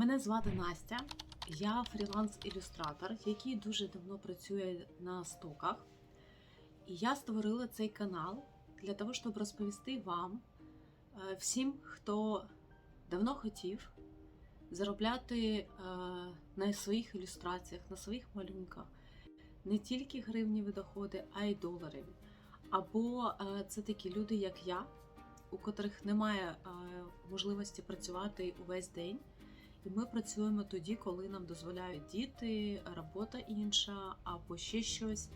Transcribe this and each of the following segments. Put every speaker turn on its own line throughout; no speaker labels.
Мене звати Настя. Я фріланс-ілюстратор, який дуже давно працює на стоках. І я створила цей канал для того, щоб розповісти вам, е, всім, хто давно хотів заробляти е, на своїх ілюстраціях, на своїх малюнках не тільки гривневі доходи, а й доларові. Або е, це такі люди, як я, у котрих немає можливості працювати увесь день. Ми працюємо тоді, коли нам дозволяють діти, робота інша, або ще щось,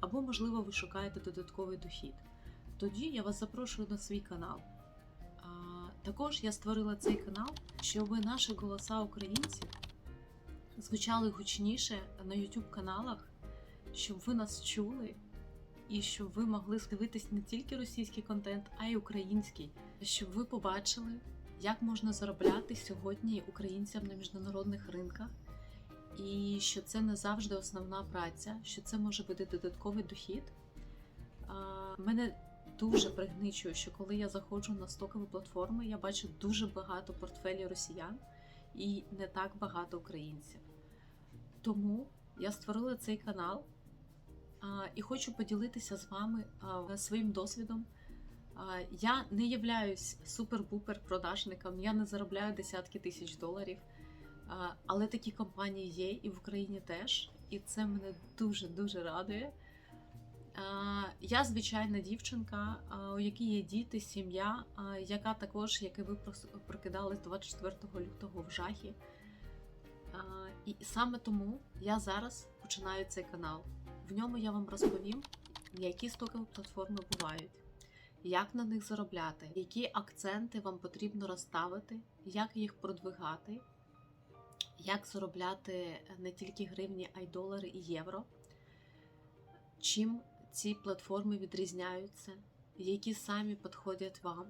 або, можливо, ви шукаєте додатковий дохід. Тоді я вас запрошую на свій канал. Також я створила цей канал, щоб наші голоса українців звучали гучніше на YouTube каналах, щоб ви нас чули і щоб ви могли дивитись не тільки російський контент, а й український, щоб ви побачили, як можна заробляти сьогодні українцям на міжнародних ринках, і що це не завжди основна праця, що це може бути додатковий дохід. Мене дуже пригничує, що коли я заходжу на стокові платформи, я бачу дуже багато портфелів росіян і не так багато українців. Тому я створила цей канал і хочу поділитися з вами своїм досвідом. Я не являюсь супер-пупер продажником, я не заробляю десятки тисяч доларів. Але такі компанії є і в Україні теж, і це мене дуже дуже радує. Я звичайна дівчинка, у якій є діти, сім'я, яка також, як і ви прокидались 24 лютого в жахі. І саме тому я зараз починаю цей канал. В ньому я вам розповім, які стокові платформи бувають, як на них заробляти, які акценти вам потрібно розставити, як їх продвигати, як заробляти не тільки гривні, а й долари і євро. Чим ці платформи відрізняються, які самі підходять вам,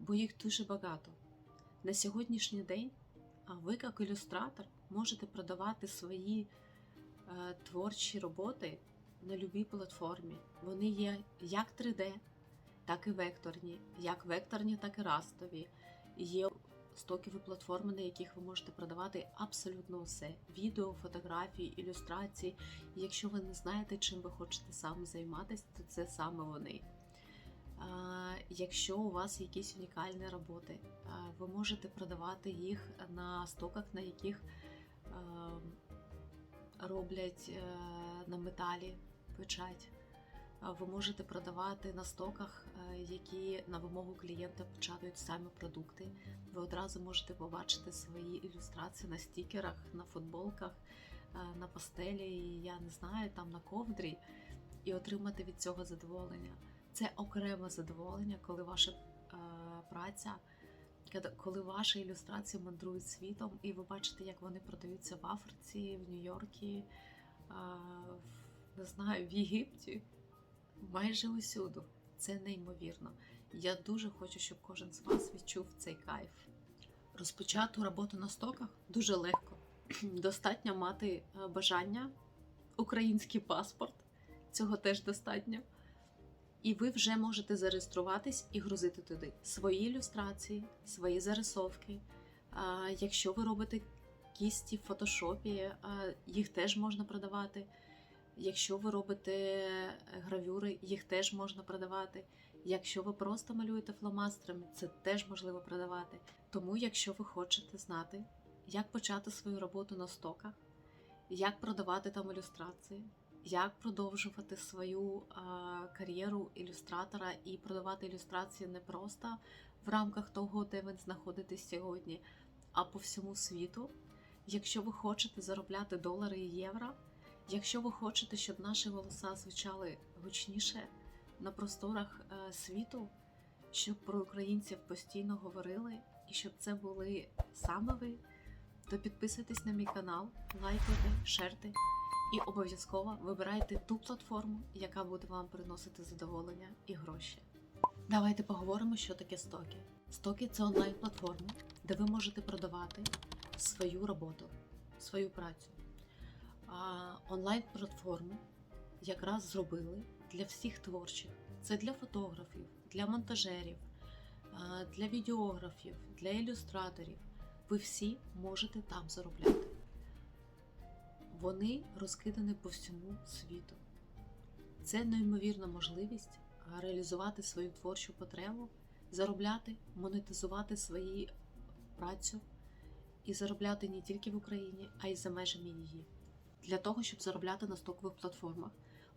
бо їх дуже багато. На сьогоднішній день ви, як ілюстратор, можете продавати свої е, творчі роботи на будь-якій платформі. Вони є як 3D, так і векторні, як векторні, так і растові. Є стокові платформи, на яких ви можете продавати абсолютно все: відео, фотографії, ілюстрації. І якщо ви не знаєте, чим ви хочете саме займатися, то це саме вони. Якщо у вас якісь унікальні роботи, ви можете продавати їх на стоках, на яких роблять е, на металі печать. Ви можете продавати на стоках, е, які на вимогу клієнта печатають самі продукти. Ви одразу можете побачити свої ілюстрації на стікерах, на футболках, е, на пастелі, я не знаю, там на ковдрі, і отримати від цього задоволення. Це окреме задоволення, коли ваша е, праця, коли- ваші ілюстрації мандрують світом, і ви бачите, як вони продаються в Африці, в Нью-Йоркі, не знаю, в Єгипті, майже усюди. Це неймовірно. Я дуже хочу, щоб кожен з вас відчув цей кайф. Розпочати роботу на стоках дуже легко. Достатньо мати е, бажання, український паспорт. Цього теж достатньо. І ви вже можете зареєструватись і грузити туди свої ілюстрації, свої зарисовки. Якщо ви робите кісті в фотошопі, їх теж можна продавати. Якщо ви робите гравюри, їх теж можна продавати. Якщо ви просто малюєте фломастерами, це теж можливо продавати. Тому, якщо ви хочете знати, як почати свою роботу на стоках, як продавати там ілюстрації, як продовжувати свою а, кар'єру ілюстратора і продавати ілюстрації не просто в рамках того, де ви знаходитесь сьогодні, а по всьому світу. Якщо ви хочете заробляти долари і євро, якщо ви хочете, щоб наші голоса звучали гучніше на просторах е, світу, щоб про українців постійно говорили, і щоб це були саме ви, то підписуйтесь на мій канал, лайкайте, шерте і обов'язково вибирайте ту платформу, яка буде вам приносити задоволення і гроші. Давайте поговоримо, що таке стоки. Стоки це онлайн-платформа, де ви можете продавати свою роботу, свою працю. Онлайн-платформу якраз зробили для всіх творчих. Це для фотографів, для монтажерів, для відеографів, для ілюстраторів. ви всі можете там заробляти. Вони розкидані по всьому світу. Це неймовірна можливість реалізувати свою творчу потребу, заробляти, монетизувати свою працю і заробляти не тільки в Україні, а й за межами її. Для того, щоб заробляти на стокових платформах,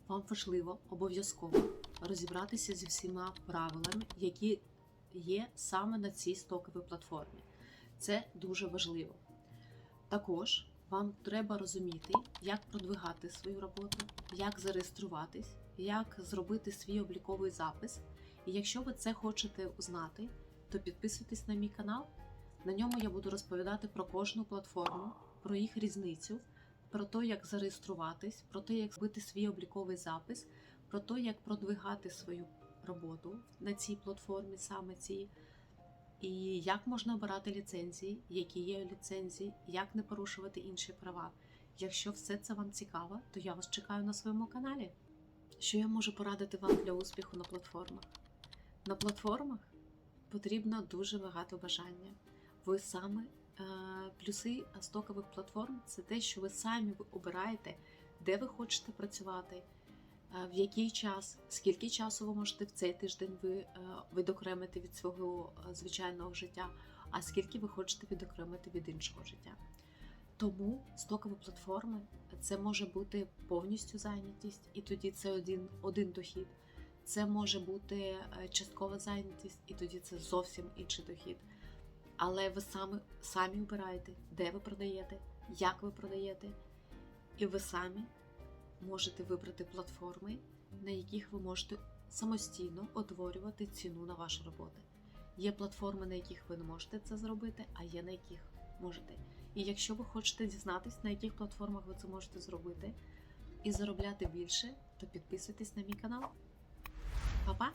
вам важливо обов'язково розібратися зі всіма правилами, які є саме на цій стоковій платформі. Це дуже важливо. Також вам треба розуміти, як продвигати свою роботу, як зареєструватись, як зробити свій обліковий запис. І якщо ви це хочете узнати, то підписуйтесь на мій канал. На ньому я буду розповідати про кожну платформу, про їх різницю, про те, як зареєструватись, про те, як зробити свій обліковий запис, про те, як продвигати свою роботу на цій платформі, саме цій, і як можна обирати ліцензії, які є ліцензії, як не порушувати інші права. Якщо все це вам цікаво, то я вас чекаю на своєму каналі. Що я можу порадити вам для успіху на платформах? На платформах потрібно дуже багато бажання. Ви саме плюси стокових платформ це те, що ви самі обираєте, де ви хочете працювати, е, в який час, скільки часу ви можете в цей тиждень ви е, відокремити від свого е, звичайного життя, а скільки ви хочете відокремити від іншого життя. Тому стокові платформи це може бути повністю зайнятість, і тоді це один, один дохід. Це може бути е, часткова зайнятість, і тоді це зовсім інший дохід. Але ви самі, самі обираєте, де ви продаєте, як ви продаєте, і ви самі можете вибрати платформи, на яких ви можете самостійно утворювати ціну на ваші роботи. Є платформи, на яких ви не можете це зробити, а є на яких можете. І якщо ви хочете дізнатись, на яких платформах ви це можете зробити і заробляти більше, то підписуйтесь на мій канал. Па-па!